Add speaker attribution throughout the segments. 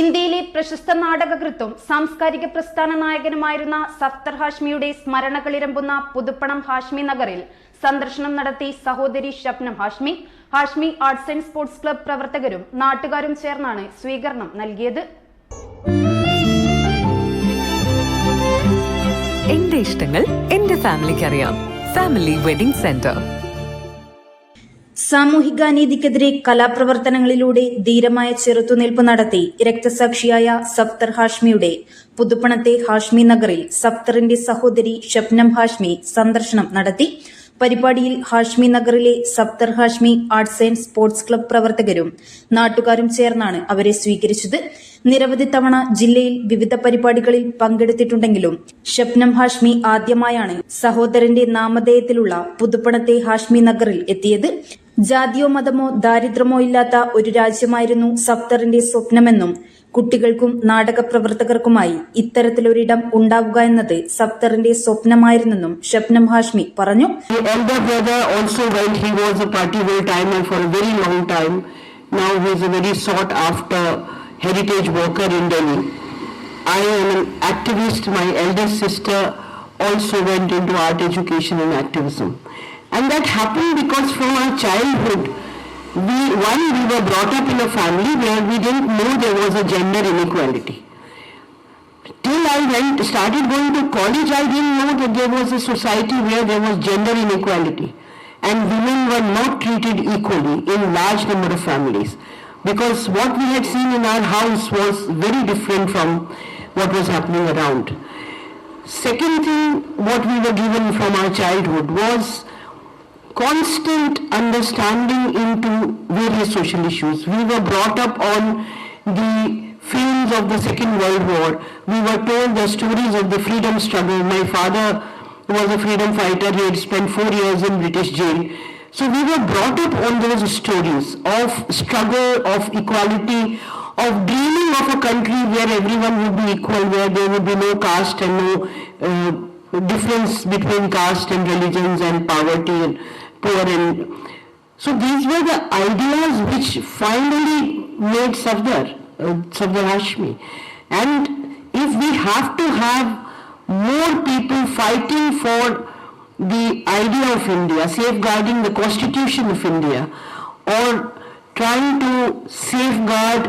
Speaker 1: ഇന്ത്യയിലെ പ്രശസ്ത നാടകകൃത്തും സാംസ്കാരിക പ്രസ്ഥാന നായകനുമായിരുന്ന സഫ്തർ ഹാഷ്മിയുടെ സ്മരണകളിരമ്പുന്ന പുതുപ്പണം ഹാഷ്മി നഗറിൽ സന്ദർശനം നടത്തി സഹോദരി Shabnam Hashmi Hashmi arts and sports club പ്രവർത്തകരും നാട്ടുകാരും ചേർന്നാണ് സ്വീകരണം നൽകിയത്.
Speaker 2: എന്റെ ഇഷ്ടങ്ങൾ എന്റെ ഫാമിലിക്ക് അറിയാം ഫാമിലി വെഡിംഗ് സെന്റർ.
Speaker 1: സാമൂഹികാനീതിക്കെതിരെ കലാപ്രവർത്തനങ്ങളിലൂടെ ധീരമായ ചെറുത്തുനിൽപ്പ് നടത്തി രക്തസാക്ഷിയായ സഫ്തർ ഹാഷ്മിയുടെ പുതുപ്പണത്തെ ഹാഷ്മി നഗറിൽ സഫ്തറിന്റെ സഹോദരി ഷബ്നം ഹാഷ്മി സന്ദർശനം നടത്തി. പരിപാടിയിൽ ഹാഷ്മി നഗറിലെ Safdar Hashmi arts and sports club പ്രവർത്തകരും നാട്ടുകാരും ചേർന്നാണ് അവരെ സ്വീകരിച്ചത്. നിരവധി തവണ ജില്ലയിൽ വിവിധ പരിപാടികളിൽ പങ്കെടുത്തിട്ടുണ്ടെങ്കിലും ഷബ്നം ഹാഷ്മി ആദ്യമായാണ് സഹോദരന്റെ നാമധേയത്തിലുള്ള പുതുപ്പണത്തെ ഹാഷ്മി നഗറിൽ എത്തിയത്. ജാതിയോ മതമോ ദാരിദ്ര്യമോ ഇല്ലാത്ത ഒരു രാജ്യമായിരുന്നു സഫ്തറിന്റെ സ്വപ്നമെന്നും കുട്ടികൾക്കും നാടകപ്രവർത്തകർക്കുമായി ഇത്തരത്തിലൊരിടം ഉണ്ടാവുക എന്നത് സഫ്തറിന്റെ സ്വപ്നമായിരുന്നെന്നും ഷപ്നം ഹാഷ്മി പറഞ്ഞു.
Speaker 3: Heritage worker in Delhi I am an activist my elder sister also went in to art education and activism And that happened because from our childhood, we, one, we were brought up in a family where we didn't know there was a gender inequality. Till I went, started going to college, I didn't know that there was a society where there was gender inequality. And women were not treated equally in large number of families. Because what we had seen in our house was very different from what was happening around. Second thing, what we were given from our childhood was constant understanding into various social issues. We were brought up on the films of the Second World War. We were told the stories of the freedom struggle. My father was a freedom fighter. He had spent four years in British jail. So we were brought up on those stories of struggle, of equality, of dreaming of a country where everyone would be equal, where there would be no caste and no uh, difference between caste and religions and poverty and so these were the ideas which finally made Sardar, uh, Sardar Hashmi. And if we have to have more people fighting for the idea of India, safeguarding the constitution of India, or trying to safeguard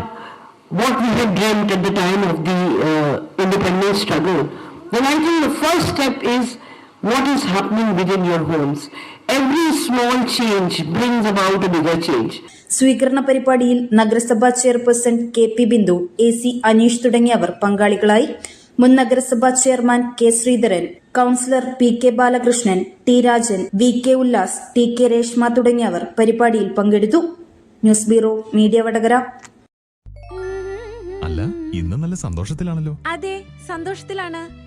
Speaker 3: what we had dreamt at the time of the uh, independence struggle, then I think the first step is what is happening within your homes. Every small change brings about a bigger change.
Speaker 1: സ്വീകരണ പരിപാടിയിൽ നഗരസഭാ chairperson K P Bindu A C Aneesh തുടങ്ങിയവർ പങ്കാളികളായി. മുൻ നഗരസഭാ chairman K Sreedharan councillor P K Balakrishnan T Rajan V K Ullas T K Reshma തുടങ്ങിയവർ പരിപാടിയിൽ പങ്കെടുത്തു. News bureau media Vadakara.
Speaker 4: അല്ല ഇന്ന് നല്ല സന്തോഷത്തിലാണല്ലോ.
Speaker 5: അതെ സന്തോഷത്തിലാണ്.